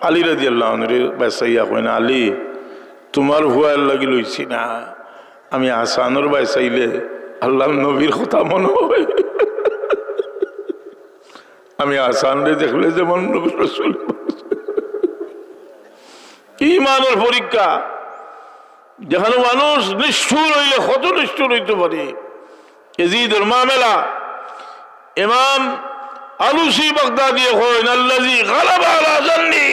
আলী রাজি আল্লাহ বেসাইয়া কইন, আলী, তোমার হুয়ার লাগি লইছি না। আমি হাসানোর বেসাইলে আল্লাহ নবীর কথা মনে হয়। আমি হাসান রে দেখলে যেমন নবী রসুল। ইমানের পরীক্ষা। যেখানে মানুষ নিষ্ঠুর হইলে কত নিষ্ঠুর হইতে পারে? এজিদের মামেলা। ইমাম আলুসি বাগদাদি হইন আল্লাজি গালাবা আলা জান্নি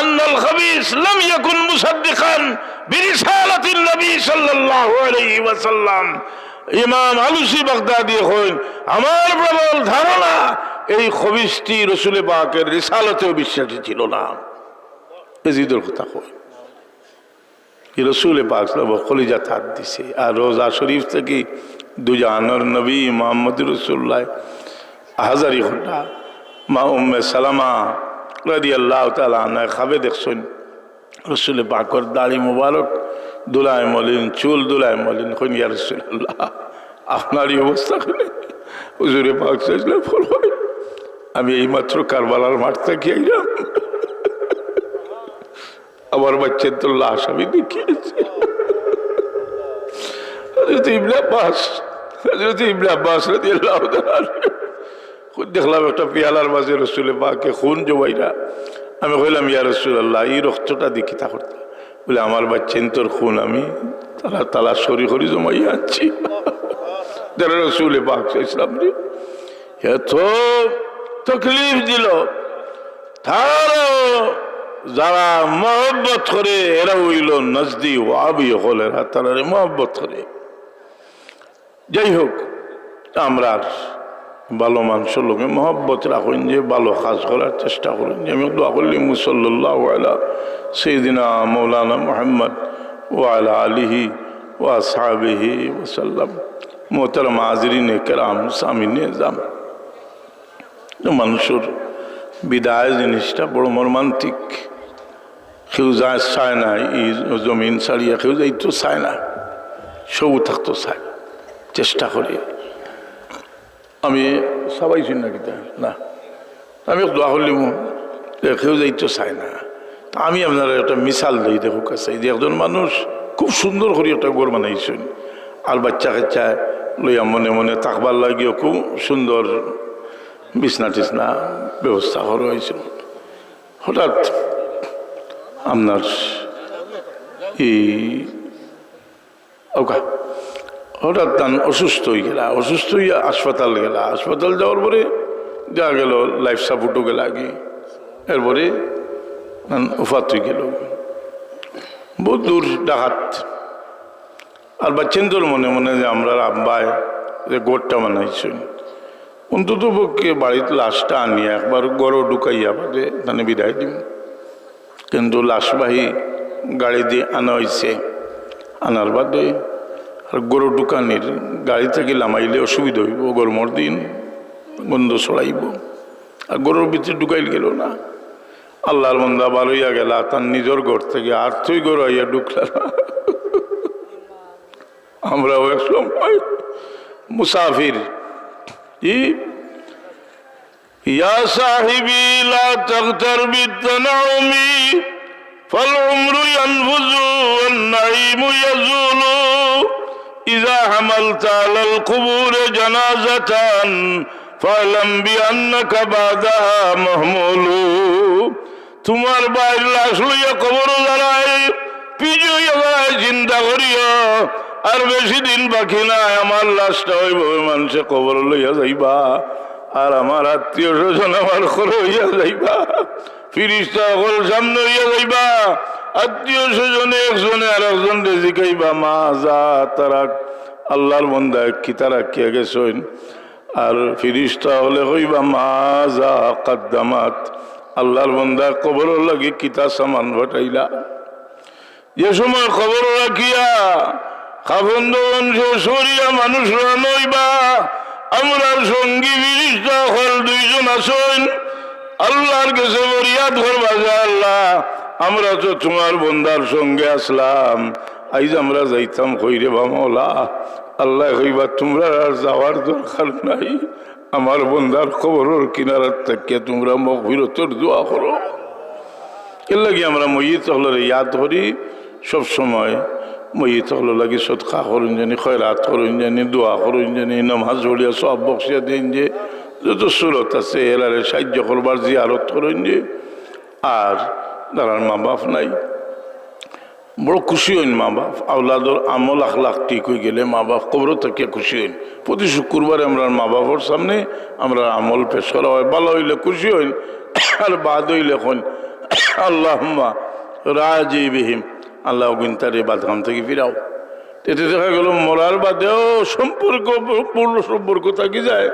আন্নাল খাবিস লাম ইয়াকুন মুসাদ্দিকান ইমাম আলুসি বাগদাদি হইন, আমার প্রবল ধারণা, এই খবিসটি রসুল পাকের রিসালতেও বিশ্বাসী ছিল না। বেজিদের কথা কই কি রসুল পাক কলিজা থাত দিছে, আর রোজা শরীফ থেকে দুজানর নবী মোহাম্মদ রসুল্লাহ হাজারি ঘণ্টা মা উম্মে সালামা রাদি আল্লাহ তালা খাবে দেখছেন। রসুল পাকর দাড়ি মুবারক, দুলায় মলিন চুল, দুলায় মলিন কইন ইয়া রসুল্লাহ আপনারই অবস্থা হুজুরে পাক চাইলে ফল আমি এইমাত্র কারবালার মাঠ থেকে আইলাম। আমার বাচ্চার তো লাশ আমি দেখিয়েছি। হজরত ইবনে আব্বাস হজরত ইবনে আব্বাস রাদিয়াল্লাহু তাআলা দেখলাম একটা পেয়ালার মাঝে রসুলে পাকে খুন জবাইরা। আমি কইলাম, ইয়া রসুল্লাহ এই রক্তটা দেখি তা করতাম বলে, আমার বাচ্চেন তোর খুন, আমি তারা তালা সরি করি জমাই আনছি। যারা রসুলে পাক ইসলাম রে। এত তকলিফ দিল। তারও যারা মহব্বত করে, এরা হইল নজদি ওয়াবি হলের তারা মহব্বত করে। যাই হোক, আমরা ভালো মানুষের লোকে। মহব্বত রাখুন যে ভালো কাজ করার চেষ্টা করুন। যে আমি দোয়া করলি মুসল্লাহ আলা সেইদিনা মৌলানা মোহাম্মদ ওয়ালা আলিহি ওয়া সাহাবিহি ওসাল্লাম মোহতারাম হাজরিন কেরাম যাম মানুষের বিদায় জিনিসটা বড় মর্মান্তিক। কেউ যায়, চায় না, এই জমিন ছাড়িয়া কেউ যাইতো, চায় না। সবু থাকতো, চায়। চেষ্টা করি। আমি সবাই না কিতা না। আমি দোয়া করলিম কেউ যাইতো চায় না। তা আমি আপনার একটা মিসাল দিই দেখো কাছে যে একজন মানুষ খুব সুন্দর করে একটা গোর বানাইছেন। আর বাচ্চা কাচ্চা লইয়া মনে মনে তাকবার লাগিও খুব সুন্দর বিছনা টিছনা ব্যবস্থা করা হয়েছিল হঠাৎ আপনার এই হঠাৎ তান অসুস্থ হয়ে গেলা, অসুস্থ হইয়া হাসপাতাল গেলা। হাসপাতাল যাওয়ার পরে যা গেল লাইফ সাপোর্টও গেলা আগে। এরপরে উফাত হয়ে গেল। বহুত দূর ডাকাত। আর বাচ্চেন তোর মনে মনে যে আমরা আব্বায় যে গোটটা বানাইছেন। অন্তত পক্ষে বাড়িতে লাশটা আনিয়ে একবার গড় ঢুকাইয়া বাদে তানে বিদায় দিম। কিন্তু লাশবাহী গাড়ি দিয়ে আনা হয়েছে আনার বাদে আর গরু ঢুকানির গাড়ি থেকে লামাইলে অসুবিধা হইব গরমর দিন গন্ধ ছড়াইব আর গরুর ভিতরে ঢুকাইল গেল না আল্লাহর মন্দা বারইয়া গেল তার নিজের ঘর থেকে আর তুই গরু আইয়া ঢুকলা না আমরাও এক সময় মুসাফির কি ইয়া সাহিবি লা তাগতার বিতনাউমি فالعمر ينفذ والنعيم يزول إذا حملت على القبور جنازة فاعلم بأنك بعدها مهمول তোমার বাইর লাশ লইয়া কবর দাঁড়ায় পিজুইয়া দাঁড়ায় চিন্তা করিয়া আর বেশি দিন বাকি নাই আমার লাশটা ওইভাবে মানুষে কবর লইয়া যাইবা আর আমার আত্মীয় স্বজন আমার খরচ হইয়া যাইবা। ফিরিস্তা সামনে হইয়া যাইবা। আত্মীয় স্বজনে একজনে আর একজন জিকাইবা মা, যা তারা আল্লাহর বন্দায় কি তারা কে গেছেন? আর ফিরিস্তা হলে হইবা, মা, যা, কাদ্দামাত, আল্লাহর বন্দা কবর লাগে কিতা সামান ঘটাইলা? যে সময় খবর রাখিয়া খাবন্দ সরিয়া মানুষ নইবা আমরা সঙ্গী ফিরিস্তা হল দুইজন আসেন আল্লাহর কাছে বরিয়াদ করবা যে আল্লাহ, আমরা তো তোমার বন্দার সঙ্গে আসলাম। আইজ আমরা যাইতাম কইরে বামলা আল্লাহ কইবা, তোমরা আর যাওয়ার দরকার নাই। আমার বন্দার খবরের কিনারার থেকে তোমরা মগফিরতর দোয়া করো। এর লাগে আমরা মহিত হলের ইয়াদ করি। সবসময় মহিত হল লাগে সৎকা করুন জানি, খয়রাত করুন জানি, দোয়া করুন জানি, নমাজ হলিয়া সব বক্সিয়া দিন যে, যত সুরত আছে এলারে সাহায্য করবার জিয়ারত করুন যে। আর দাঁড়ার মা বাপ নাই। বড় খুশি হইন মা বাপ আওলাদর আমল আখলাখ ঠিক হয়ে গেলে মা বাপ কবর থেকে খুশি হইন। প্রতি শুক্রবারে আমরা মা বাবার সামনে আমরা আমল পেশ করা হয়। ভালো হইলে খুশি হইন, আর বাদ হইলে হইন আল্লাহ রাজি বিহিম। আল্লাহ তার এই বাদগাম থেকে ফিরাও এতে দেখা গেল মরার বাদেও সম্পর্ক পূর্ণ সম্পর্ক থাকি যায়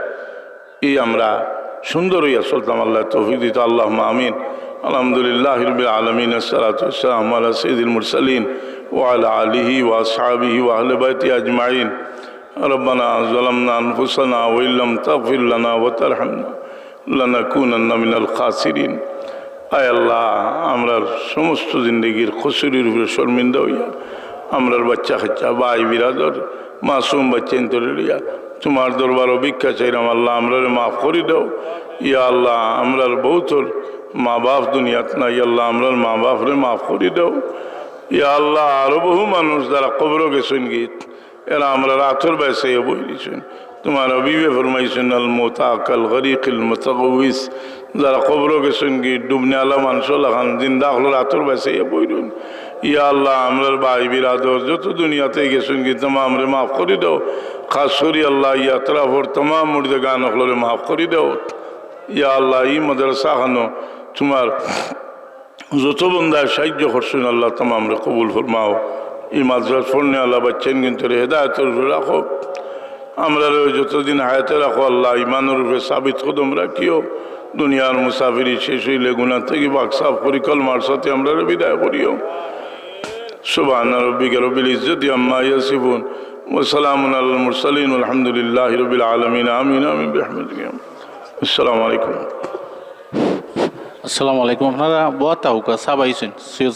এই আমরা সুন্দর হইয়া চলতাম আল্লাহ তৌফিক দিত আল্লাহ আমিন আলহামদুলিল্লাহ রবিল আলমিন সালাতাম আল্লাহ সঈদুল মুরসালিন ওয়াল আলিহি ওয়াসাবিহি ওয়াহলে বাইতি আজমাইন ربنا ظلمنا أنفسنا وإن لم تغفر لنا وترحمنا لنكونن من الخاسرين আয় আল্লাহ আমরার সমস্ত জিন্দগির খসুরির উপরে শর্মিন্দা হইয়া, আমরার বাচ্চা খাচ্চা, ভাই বিরাদর, মাসুম বাচ্চা ইন্তরিয়া তোমার দরবার ভিক্ষা চাইলাম, আল্লাহ আমরার মাফ করি দাও। ইয়া আল্লাহ, আমরার বহুতর মা বাপ দুনিয়াত নাই, আল্লাহ আমরার মা বাপরে মাফ করি দাও। ইয়া আল্লাহ, আরও বহু মানুষ যারা কবর গেছেন গীত এরা আমরা রাতর বেসে বই দিয়েছেন তোমার অবিবে ফরমাইছেন আল মোতাকাল গরিকিল মোতাকবিস যারা কবর গেছেন কি, ডুবনে আলা মানুষ লাগান জিন্দা হলো রাতর বেসে বইরুন। ইয়া আল্লাহ, আমরার ভাই বিরাদর যত দুনিয়াতে গেছেন কি তোমা আমরা মাফ করে দাও। খাস আল্লাহ ইয়া তরাফর তমাম মুর্দে গান হলো মাফ করে দাও। ইয়া আল্লাহ ই মাদ্রাসা খানো, তোমার যত বন্ধায় সাহায্য করছেন আল্লাহ তমাম রে কবুল ফরমাও। এই মাদ্রাস ফোনে আল্লাহ বাচ্চেন কিন্তু হেদায়তের রাখো। আমরা যতদিন হায়াতে রাখো, আল্লাহ ইমানের উপরে সাবিত কদম রাখিও। দুনিয়ার মুসাফিরি শেষ হইলে গুণা থেকে বাকসাফ পরিকলমার সাথে আমরা বিদায় করিও। সুবাহ রব্বিক রবিল ইজ্জতি আম্মা ইয়াসিফুন আলহামদুলিল্লাহ রবিল আলমিন, আমিন আমিন রহমতুল্লাহ আসসালামু আলাইকুম। আপনারা সৈয়দ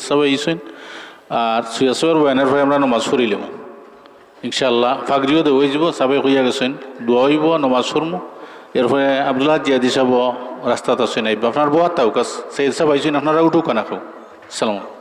আর সৈয়দ সাহের বয়ানের আমরা নমাজ পড়িলাম। ইনশাল্লাহ ফাগরিও দে হয়ে যাব সাবে হইয়া গেছেন, দোয়া হইব, নমাজ পড়মু। এরপরে আবদুল্লাহ জিয়াদি সাহেব রাস্তাত আছেন নাই আপনার বয়া কাজ সেই সাহেব আইসেন, আপনারা উঠুক না খাও সালাম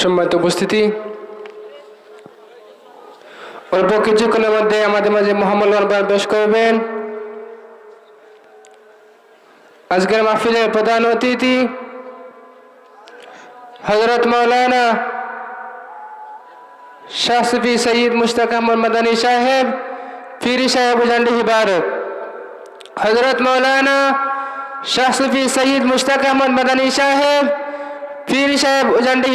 সম্মানিত উপস্থিতি অল্প কিছুক্ষণের মধ্যে আমাদের মাঝে মোহাম্মদ বয়ান পেশ করবেন আজকের মাহফিলের প্রধান অতিথি হজরত মৌলানা শাহ সুফি সঈদ মুশতাক আহমদ মাদানী সাহেব ফিরি সাহেব উজান্ডি হিবারত হজরত মৌলানা শাহ সুফি সঈদ মুশতাক আহমদ মাদানী সাহেব ফিরি সাহেব উজান্ডি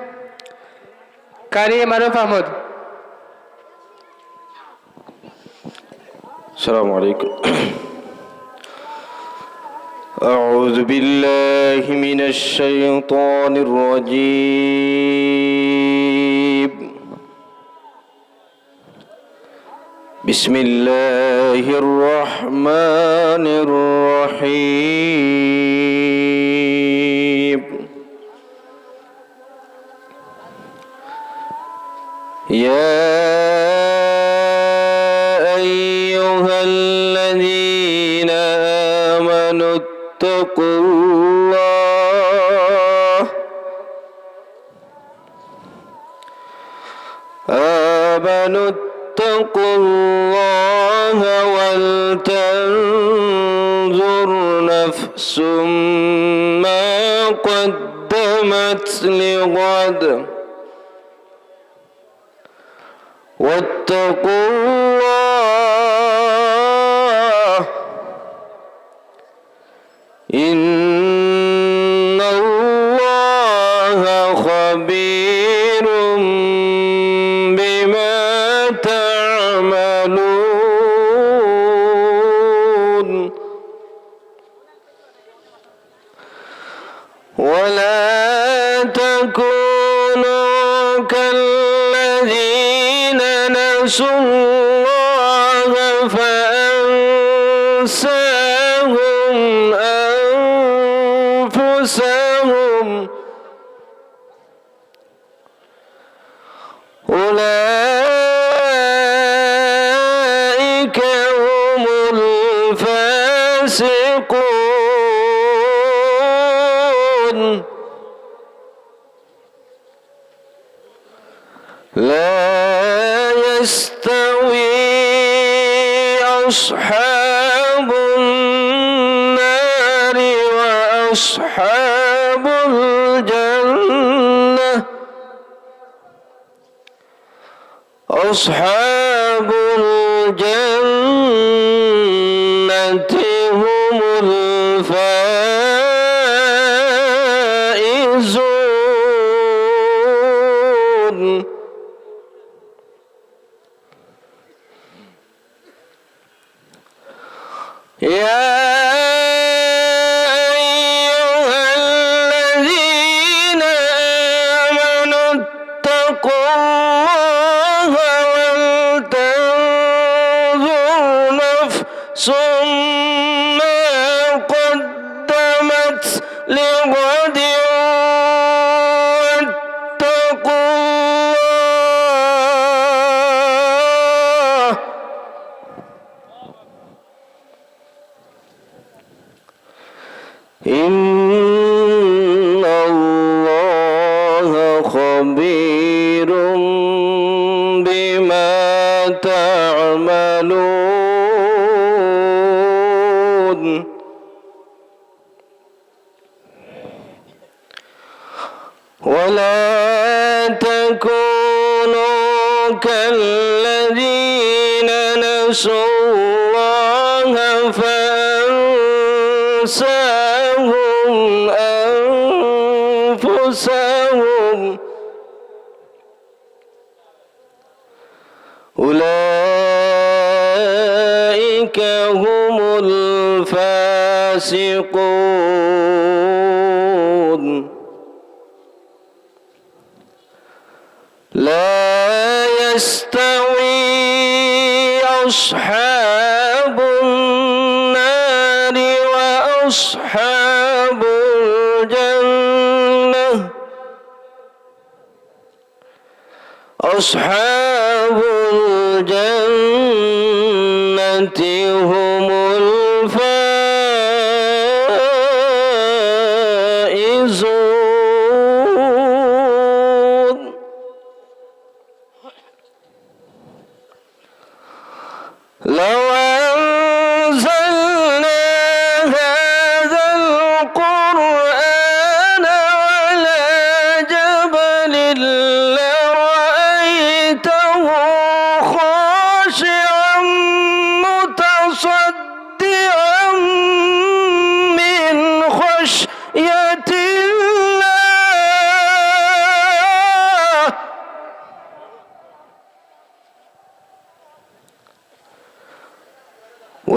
كريم مروف أحمد السلام عليكم. أعوذ بالله من الشيطان الرجيم. بسم الله الرحمن الرحيم. آمنوا اتقوا الله ولتنظر نفس ما قدمت لغد. واتقوا تكونوا كالذين نسوا الله فأنسوا أصحاب الجنة. أصحاب الجنة. সুম كالذين نسوا الله فأنساهم أصحاب الجنة هم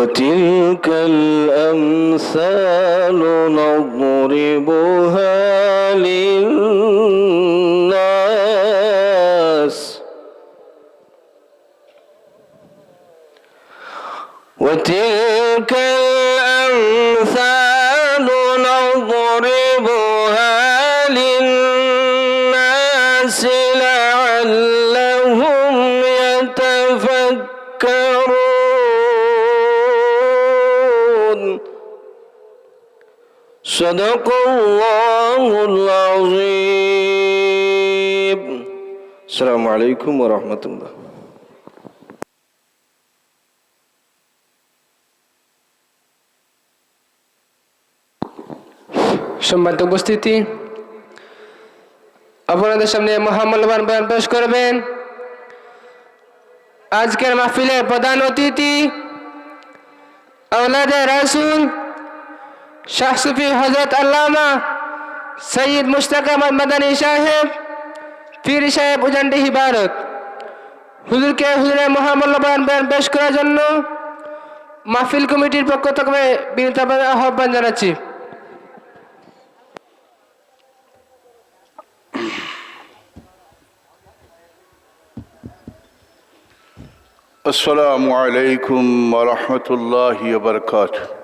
وتلك الأمثال نضربها صدق الله العظيم السلام عليكم ورحمة الله সম্মানিত উপস্থিতি, আপনাদের সামনে মহামূল্যবান বয়ান পেশ করবেন। আজকের মাহফিলের প্রধান অতিথি আওলাদে রাসুল শাহ সুফি হজরত আল্লামা সৈয়দ মুশতাক আহমদ মাদানী সাহেব, পীর সাহেব উজান্ডি হিবারত। হুজুরকে হুজুরের মহামূল্যবান বয়ান পেশ করার জন্য মাহফিল কমিটির পক্ষ থেকে বিনীতভাবে আহ্বান জানাচ্ছি। আসসালামু আলাইকুম রহমতুল্লাহ বারকাতুহ।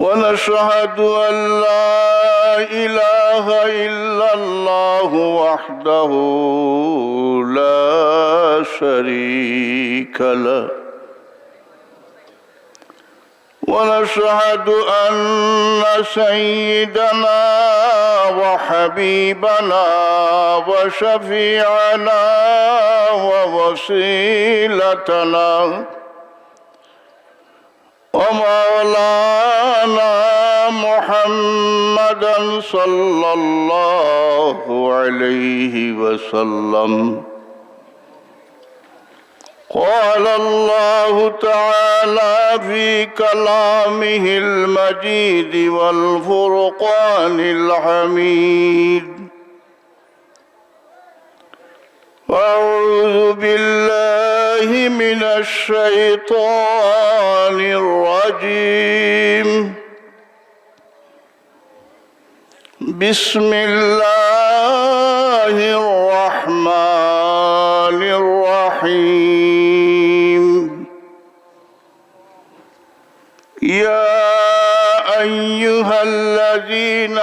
ونشهد أن لا إله إلا الله وحده لا شريك له. ونشهد أن سيدنا وحبيبنا وشفيعنا ووسيلتنا ومولانا محمدا صلى الله عليه وسلم. قال الله تعالى في كلامه المجيد والفرقان الحميد. أعوذ بالله من الشيطان الرجيم. بسم الله الرحمن الرحيم. يا أيها الذين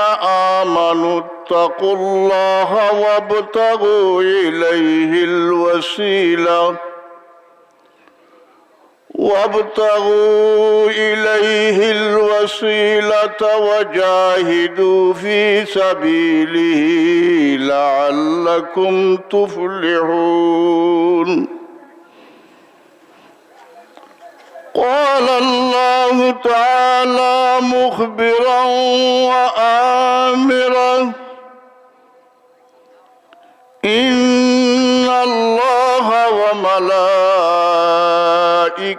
آمنوا اتقوا الله وابتغوا إليه الوسيلة. وابتغوا إليه الوسيلة وجاهدوا في سبيله لعلكم تفلحون. قال الله تعالى مخبرا وآمرا إن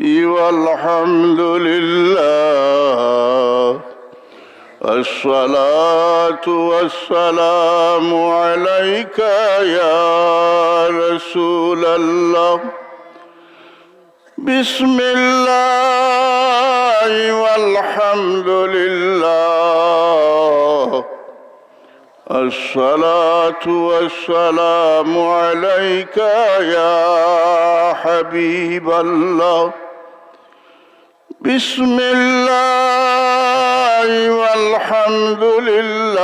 والحمد لله. الصلاة والسلام عليك يا رسول الله. بسم الله والحمد لله. الصلاة والسلام عليك يا حبيب الله. بسم الله والحمد لله.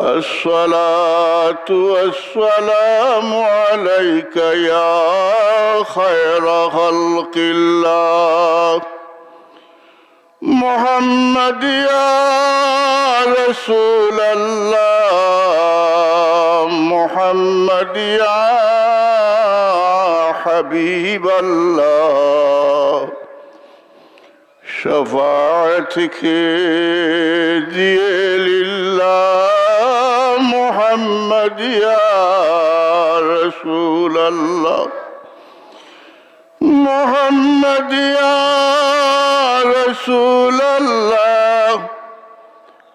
الصلاة والسلام عليك يا خير خلق الله. محمد يا رسول الله. محمد يا حبيب الله شفاعتك دي لله محمد يا رسول الله محمد يا رسول الله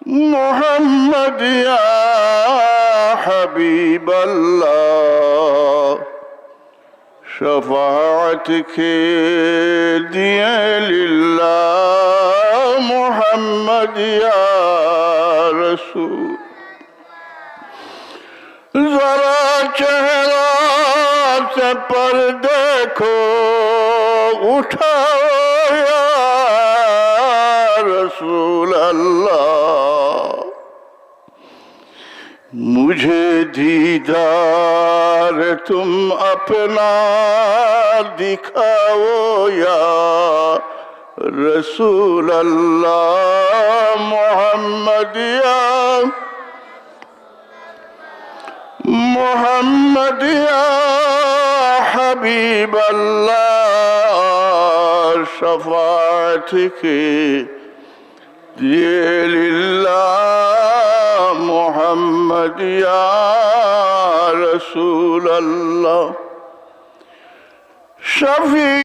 محمد يا حبيب الله شفاعتك دي لله محمد يا رسول. ذرا چهرا سے پر دیکھو اٹھاؤ یا رسول اللہ. مجھے دیدار تم اپنا دکھاؤ یا رسول اللہ محمد یا محمد یا حبیب اللہ شفاعت کے دیل اللہ محمد يا رسول الله شفيع